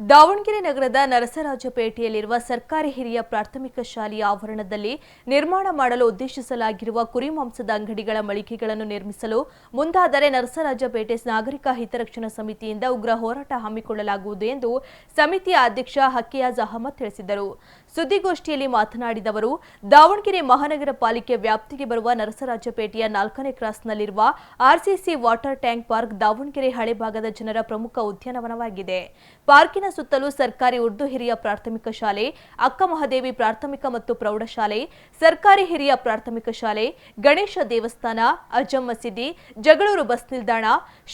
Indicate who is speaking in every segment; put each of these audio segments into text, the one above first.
Speaker 1: ದಾವಣಗೆರೆ ನಗರದ ನರಸರಾಜಪೇಟೆಯಲ್ಲಿರುವ ಸರ್ಕಾರಿ ಹಿರಿಯ ಪ್ರಾಥಮಿಕ ಶಾಲೆಯ ಆವರಣದಲ್ಲಿ ನಿರ್ಮಾಣ ಮಾಡಲು ಉದ್ದೇಶಿಸಲಾಗಿರುವ ಕುರಿ ಮಾಂಸದ ಅಂಗಡಿಗಳ ಮಳಿಗೆಗಳನ್ನು ನಿರ್ಮಿಸಲು ಮುಂದಾದರೆ ನರಸರಾಜಪೇಟೆ ನಾಗರಿಕ ಹಿತರಕ್ಷಣಾ ಸಮಿತಿಯಿಂದ ಉಗ್ರ ಹೋರಾಟ ಹಮ್ಮಿಕೊಳ್ಳಲಾಗುವುದು ಎಂದು ಸಮಿತಿಯ ಅಧ್ಯಕ್ಷ ಹಕ್ಕಿಯಾಜ್ ಅಹಮದ್ ತಿಳಿಸಿದರು ಸುದ್ದಿಗೋಷ್ಠಿಯಲ್ಲಿ ಮಾತನಾಡಿದ ಅವರು, ದಾವಣಗೆರೆ ಮಹಾನಗರ ಪಾಲಿಕೆ ವ್ಯಾಪ್ತಿಗೆ ಬರುವ ನರಸರಾಜಪೇಟೆಯ ನಾಲ್ಕನೇ ಕ್ರಾಸ್ನಲ್ಲಿರುವ RCC water tank park Davanagere ಹಳೆ ಭಾಗದ ಜನರ ಪ್ರಮುಖ ಉದ್ಯಾನವನವಾಗಿದೆ. ಪಾರ್ಕಿನ ಸುತ್ತಲೂ ಸರ್ಕಾರಿ ಉರ್ದು ಹಿರಿಯ ಪ್ರಾಥಮಿಕ ಶಾಲೆ, ಅಕ್ಕ ಮಹಾದೇವಿ ಪ್ರಾಥಮಿಕ ಮತ್ತು ಪ್ರೌಢಶಾಲೆ, ಸರ್ಕಾರಿ ಹಿರಿಯ ಪ್ರಾಥಮಿಕ ಶಾಲೆ, ಗಣೇಶ ದೇವಸ್ಥಾನ ಅಜ್ಜಂ ಮಸೀದಿ ಜಗಳೂರು ಬಸ್ ನಿಲ್ದಾಣ,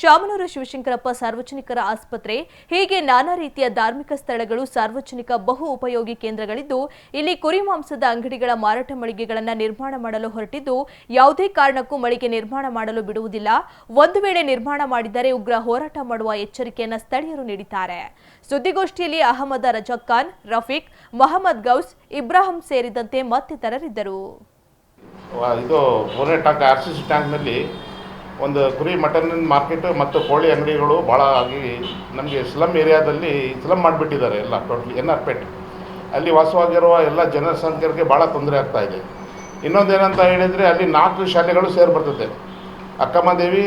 Speaker 1: ಶಾಮನೂರು ಶಿವಶಂಕರಪ್ಪ ಸಾರ್ವಜನಿಕರ ಆಸ್ಪತ್ರೆ, ಹೀಗೆ ನಾನಾ ರೀತಿಯ ಧಾರ್ಮಿಕ ಸ್ಥಳಗಳು ಸಾರ್ವಜನಿಕ ಬಹು ಉಪಯೋಗಿ ಕೇಂದ್ರಗಳಿದ್ದು ಇಲ್ಲಿ ಕುರಿ ಮಾಂಸದ ಅಂಗಡಿಗಳ ಮಾರಾಟ ಮಳಿಗೆಗಳನ್ನು ನಿರ್ಮಾಣ ಮಾಡಲು ಹೊರಟಿದ್ದು, ಯಾವುದೇ ಕಾರಣಕ್ಕೂ ಮಳಿಗೆ ನಿರ್ಮಾಣ ಮಾಡಲು ಬಿಡುವುದಿಲ್ಲ. ಒಂದು ವೇಳೆ ನಿರ್ಮಾಣ ಮಾಡಿದರೆ ಉಗ್ರ ಹೋರಾಟ ಮಾಡುವ ಎಚ್ಚರಿಕೆಯನ್ನು ಸ್ಥಳೀಯರು ನೀಡಿದ್ದಾರೆ. ಸುದ್ದಿಗೋಷ್ಠಿಯಲ್ಲಿ ಅಹಮದ ರಜಾಕ್ ಖಾನ್ ರಫೀಕ್, ಮೊಹಮ್ಮದ್ ಗೌಸ್, ಇಬ್ರಾಹಿಂ ಸೇರಿದಂತೆ ಮತ್ತಿತರರಿದ್ದರು.
Speaker 2: ಇದು ಮೂರನೇ ಟ್ಯಾಂಕ್ ಆರ್ ಸಿ ಸಿ ಟ್ಯಾಂಕ್ನಲ್ಲಿ ಒಂದು ಕುರಿ, ಮಟನ್ ಮಾರ್ಕೆಟ್ ಮತ್ತು ಕೋಳಿ ಅಂಗಡಿಗಳು ಭಾಳ ಆಗಿ ನಮಗೆ ಸ್ಲಮ್ ಏರಿಯಾದಲ್ಲಿ ಸ್ಲಮ್ ಮಾಡಿಬಿಟ್ಟಿದ್ದಾರೆ ಎಲ್ಲ ಟೋಟ್ಲಿ ಎನ್ ಆರ್ ಪೇಟ್. ಅಲ್ಲಿ ವಾಸವಾಗಿರುವ ಎಲ್ಲ ಜನಸಂಖ್ಯರಿಗೆ ಭಾಳ ತೊಂದರೆ ಆಗ್ತಾ ಇದೆ. ಇನ್ನೊಂದೇನಂತ ಹೇಳಿದರೆ ಅಲ್ಲಿ ನಾಲ್ಕು ಶಾಲೆಗಳು ಸೇರಿ ಬರ್ತದೆ. ಅಕ್ಕಮ್ಮದೇವಿ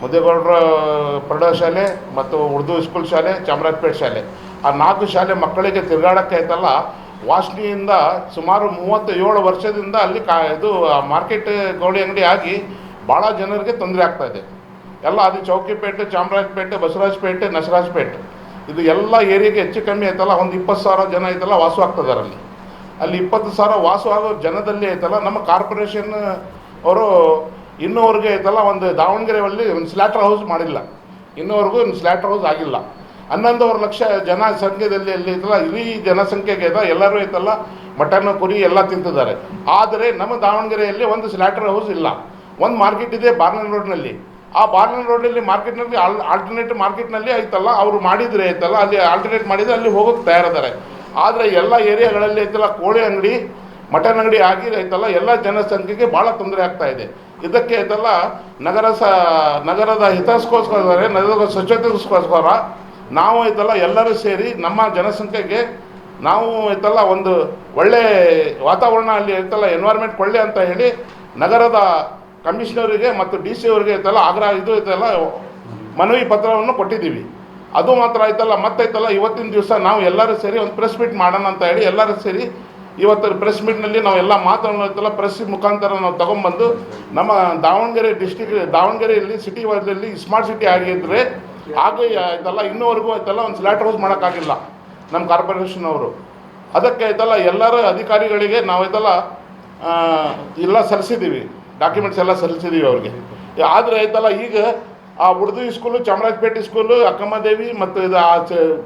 Speaker 2: ಮುದ್ದೇಗೌಡರ ಪ್ರೌಢಶಾಲೆ ಮತ್ತು ಉರ್ದು ಸ್ಕೂಲ್ ಶಾಲೆ, ಚಾಮರಾಜಪೇಟೆ ಶಾಲೆ. ಆ ನಾಲ್ಕು ಶಾಲೆ ಮಕ್ಕಳಿಗೆ ತಿರುಗಾಡಕ್ಕೆ ಆಯ್ತಲ್ಲ, ವಾಸ್ನಿಯಿಂದ ಸುಮಾರು ಮೂವತ್ತ ಏಳು ವರ್ಷದಿಂದ ಅಲ್ಲಿ ಕಾ ಇದು ಮಾರ್ಕೆಟ್ ಗೌಳಿ ಅಂಗಡಿ ಆಗಿ ಭಾಳ ಜನರಿಗೆ ತೊಂದರೆ ಆಗ್ತಾ ಇದೆ. ಎಲ್ಲ ಅದು ಚೌಕಿಪೇಟೆ, ಚಾಮರಾಜಪೇಟೆ, ಬಸವರಾಜಪೇಟೆ ನಸರಾಜಪೇಟೆ ಇದು ಎಲ್ಲ ಏರಿಯಾಗೆ ಹೆಚ್ಚು ಕಮ್ಮಿ ಆಯ್ತಲ್ಲ, ಒಂದು ಇಪ್ಪತ್ತು ಸಾವಿರ ಜನ ಐತಲ್ಲ ವಾಸವಾಗ್ತದಾರೆ ಅಲ್ಲಿ. ಅಲ್ಲಿ ಇಪ್ಪತ್ತು ಸಾವಿರ ವಾಸವಾಗೋ ಜನದಲ್ಲಿ ಐತಲ್ಲ ನಮ್ಮ ಕಾರ್ಪೊರೇಷನ್ ಅವರು ಇನ್ನೂವರೆಗೆ ಐತಲ್ಲ ಒಂದು ದಾವಣಗೆರೆಯಲ್ಲಿ ಒಂದು ಸ್ಲ್ಯಾಟರ್ ಹೌಸ್ ಮಾಡಿಲ್ಲ. ಇನ್ನೂವರೆಗೂ ಒಂದು ಸ್ಲ್ಯಾಟರ್ ಹೌಸ್ ಆಗಿಲ್ಲ. ಹನ್ನೊಂದೂವರೆ ಲಕ್ಷ ಜನಸಂಖ್ಯೆದಲ್ಲಿ ಅಲ್ಲಿ ಐತಲ್ಲ ಇಡೀ ಜನಸಂಖ್ಯೆಗೆ ಐತ ಎಲ್ಲರೂ ಐತಲ್ಲ ಮಟನ್ ಕುರಿ ಎಲ್ಲ ತಿಂತಿದ್ದಾರೆ. ಆದರೆ ನಮ್ಮ ದಾವಣಗೆರೆಯಲ್ಲಿ ಒಂದು ಸ್ಲ್ಯಾಟರ್ ಹೌಸ್ ಇಲ್ಲ. ಒಂದು ಮಾರ್ಕೆಟ್ ಇದೆ ಬಾರ್ನ ರೋಡ್ನಲ್ಲಿ. ಆ ಬಾರ್ನಲ್ ರೋಡಲ್ಲಿ ಮಾರ್ಕೆಟ್ನಲ್ಲಿ ಆಲ್ ಆಲ್ಟರ್ನೇಟ್ ಮಾರ್ಕೆಟ್ನಲ್ಲಿ ಐತಲ್ಲ ಅವರು ಮಾಡಿದರೆ ಐತಲ್ಲ ಅಲ್ಲಿ ಆಲ್ಟರ್ನೇಟ್ ಮಾಡಿದರೆ ಅಲ್ಲಿ ಹೋಗೋಕ್ಕೆ ತಯಾರಿದ್ದಾರೆ. ಆದರೆ ಎಲ್ಲ ಏರಿಯಾಗಳಲ್ಲಿ ಐತಲ್ಲ ಕೋಳಿ ಅಂಗಡಿ, ಮಟನ್ ಅಂಗಡಿ ಆಗಿ ಐತಲ್ಲ ಎಲ್ಲ ಜನಸಂಖ್ಯೆಗೆ ಭಾಳ ತೊಂದರೆ ಆಗ್ತಾ ಇದೆ. ಇದಕ್ಕೆ ಐತಲ್ಲ ನಗರ ಸ, ನಗರದ ಹಿತಸ್ಕೋಸ್ಕರ ನಗರದ ಸ್ವಚ್ಛತೆಗೋಸ್ಕರ ನಾವು ಐತಲ್ಲ ಎಲ್ಲರೂ ಸೇರಿ ನಮ್ಮ ಜನಸಂಖ್ಯೆಗೆ ನಾವು ಐತಲ್ಲ ಒಂದು ಒಳ್ಳೆ ವಾತಾವರಣ ಅಲ್ಲಿ ಐತಲ್ಲ ಎನ್ವೈರ್ಮೆಂಟ್ ಕೊಳ್ಳೆ ಅಂತ ಹೇಳಿ ನಗರದ ಕಮಿಷನರಿಗೆ ಮತ್ತು ಡಿ ಸಿ ಅವರಿಗೆ ಐತಲ್ಲ ಆಗ್ರಹ ಇದು ಐತಲ್ಲ ಮನವಿ ಪತ್ರವನ್ನು ಕೊಟ್ಟಿದ್ದೀವಿ. ಅದು ಮಾತ್ರ ಆಯ್ತಲ್ಲ, ಮತ್ತೈತಲ್ಲ, ಇವತ್ತಿನ ದಿವಸ ನಾವು ಎಲ್ಲರೂ ಸೇರಿ ಒಂದು ಪ್ರೆಸ್ ಮೀಟ್ ಮಾಡೋಣ ಅಂತ ಹೇಳಿ ಎಲ್ಲರೂ ಸೇರಿ ಇವತ್ತು ಪ್ರೆಸ್ ಮೀಟ್ನಲ್ಲಿ ನಾವು ಎಲ್ಲ ಮಾತನ್ನು ಐತಲ್ಲ ಪ್ರೆಸ್ ಮುಖಾಂತರ ನಾವು ತಗೊಂಬಂದು ನಮ್ಮ ದಾವಣಗೆರೆ ಡಿಸ್ಟಿಕ್ ದಾವಣಗೆರೆಯಲ್ಲಿ ಸಿಟಿ ವೈಸಲ್ಲಿ ಸ್ಮಾರ್ಟ್ ಸಿಟಿ ಆಗಿದ್ದರೆ ಹಾಗೆ ಆಯ್ತಲ್ಲ, ಇನ್ನೂವರೆಗೂ ಆಯ್ತಲ್ಲ ಒಂದು ಸ್ಲ್ಯಾಟರ್ ಹೌಸ್ ಮಾಡೋಕ್ಕಾಗಿಲ್ಲ ನಮ್ಮ ಕಾರ್ಪೊರೇಷನ್ ಅವರು. ಅದಕ್ಕೆ ಆಯ್ತಲ್ಲ ಎಲ್ಲರ ಅಧಿಕಾರಿಗಳಿಗೆ ನಾವು ಆಯ್ತಲ್ಲ ಎಲ್ಲ ಸಲ್ಲಿಸಿದ್ದೀವಿ. ಡಾಕ್ಯುಮೆಂಟ್ಸ್ ಎಲ್ಲ ಸಲ್ಲಿಸಿದೀವಿ ಅವ್ರಿಗೆ. ಆದರೆ ಆಯ್ತಲ್ಲ, ಈಗ ಆ ಉಡ್ದು ಸ್ಕೂಲು ಚಾಮರಾಜಪೇಟೆ ಸ್ಕೂಲು ಅಕ್ಕಮ್ಮದೇವಿ ಮತ್ತು ಇದು ಆ ಚ-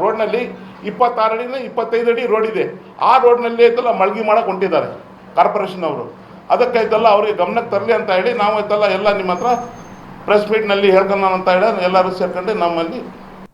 Speaker 2: ರೋಡ್ನಲ್ಲಿ ಇಪ್ಪತ್ತಾರು ಅಡಿನ ಇಪ್ಪತ್ತೈದು ಅಡಿ ರೋಡ್ ಇದೆ. ಆ ರೋಡ್ನಲ್ಲಿ ಆಯ್ತಲ್ಲ, ಮಳ್ಗಿ ಮಾಡಕ್ಕೆ ಹೊಂಟಿದ್ದಾರೆ ಕಾರ್ಪೊರೇಷನ್ ಅವರು. ಅದಕ್ಕೆ ಐತಲ್ಲ ಅವ್ರಿಗೆ ಗಮನಕ್ಕೆ ತರಲಿ ಅಂತ ಹೇಳಿ ನಾವು ಆಯ್ತಲ್ಲ, ಎಲ್ಲ ನಿಮ್ಮ ಹತ್ರ ಪ್ರೆಸ್ ಮೀಟ್ನಲ್ಲಿ ಹೇಳ್ಕೊಂಡು ಅಂತ ಹೇಳಿ ಎಲ್ಲರೂ ಸೇರ್ಕೊಂಡು ನಮ್ಮಲ್ಲಿ